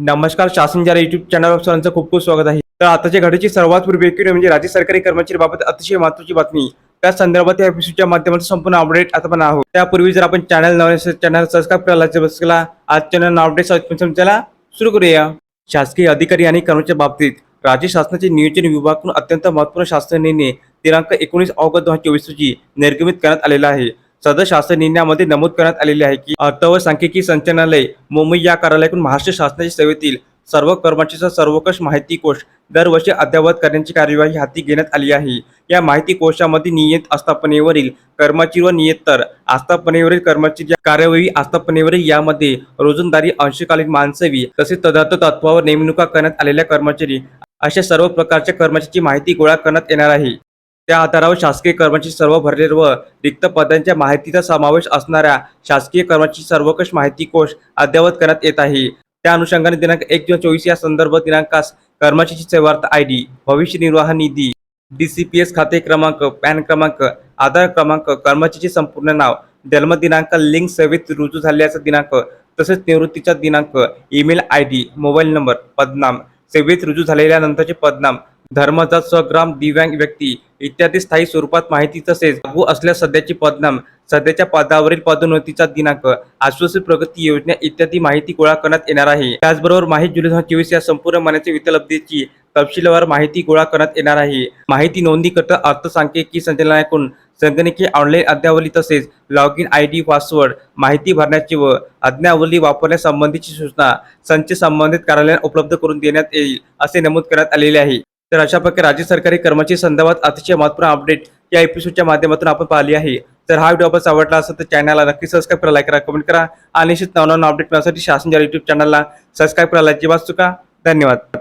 नमस्कार शासन जरा युट्यूब चॅनलवर सर्वांचं खूप खूप स्वागत आहे. तर आताच्या घडीची सर्वात पूर्वी एक म्हणजे राज्य सरकारी कर्मचारी बाबत अतिशय महत्वाची बातमी. त्या संदर्भात या एपिसोडच्या माध्यमातून संपूर्ण अपडेट आता पण आहोत. त्यापूर्वी जर आपण चॅनल नवीन चॅनल सबस्क्राईब करायला बसला आज चॅनल अपडेट समजायला सुरू करूया. शासकीय अधिकारी आणि कर्मचारी बाबतीत राज्य शासनाचे नियोजन विभागातून अत्यंत महत्त्वपूर्ण शासन निर्णय दिनांक एकोणीस ऑगस्ट दोन हजार चोवीस रोजी निर्गमित करण्यात आलेला आहे. सदर शासन निर्णयामध्ये नमूद करण्यात आलेले आहे की अर्थ व सांख्यिकी संचालनालय मुंबई या कार्यालयाकडून महाराष्ट्र शासनाच्या सेवेतील सर्व कर्मचाऱ्यांचा सर्वकष माहिती कोश दरवर्षी अद्ययावत करण्याची कार्यवाही हाती घेण्यात आली आहे. या माहिती कोशामध्ये नियत आस्थापनेवरील कर्मचारी व नियतर आस्थापनेवरील कर्मचारी कार्यवाही आस्थापनेवरील यामध्ये रोजंदारी अंशकालीन मानसवी तसेच तदर्थ तत्वावर नेमणुका करण्यात आलेल्या कर्मचारी अशा सर्व प्रकारच्या कर्मचाऱ्यांची माहिती गोळा करण्यात येणार आहे. त्या आधारावर शासकीय कर्मचारी सर्व भरले व रिक्त पदांच्या माहितीचा समावेश असणाऱ्या शासकीय कर्मचारी सर्वकष माहिती कोश अद्ययावत करण्यात येत आहे. त्या अनुषंगाने दिनांक एक दोन चोवीस या संदर्भ दिनांकास कर्मचारी सेवार्थ आय डी भविष्य निर्वाह निधी डीसीपीएस खाते क्रमांक पॅन क्रमांक आधार क्रमांक कर्मचारीचे संपूर्ण नाव जन्मदिनांक लिंक सेवेत रुजू झाल्याचा दिनांक तसेच निवृत्तीचा दिनांक email I D mobile number पदनाम सेवेत रुजू झालेल्या नंतरचे पदनाम धर्मजात स्वग्राम दिव्यांग व्यक्ती इत्यादी स्थायी स्वरूपात माहिती तसेच लागू असल्यास सध्याची पदनाम सध्याच्या पदावरील पदोन्नतीचा दिनांक आश्वासित प्रगती योजना इत्यादी माहिती गोळा करण्यात येणार आहे. त्याचबरोबर माहिती जुलै दोन हजार चोवीस या संपूर्ण मनाच्या वित्तलब्धीची तपशीलवार माहिती गोळा करण्यात येणार आहे. माहिती नोंदीकरता अर्थसांख्यिकी संचालनाकडून संगणकीय ऑनलाईन अद्यावली तसेच log in I D password माहिती भरण्याची व अज्ञावली वापरण्यासंबंधीची सूचना संच संबंधित कार्यालयात उपलब्ध करून देण्यात येईल असे नमूद करण्यात आलेले आहे. तर अशा प्रकारे राज्य सरकारी कर्मचारी संदर्भात अतिशय महत्त्वपूर्ण अपडेट या एपिसोडच्या माध्यमातून आपण पाहिली आहे. तर हा व्हिडिओ आपण आवडला असेल तर चॅनलला नक्की सबस्क्राईब करा लाईक करा कमेंट करा. आणि निश्चित नवनवीन अपडेट मिळण्यासाठी शासन युट्यूब चॅनलला सबस्क्राईब करायला अजिबात चुका. धन्यवाद.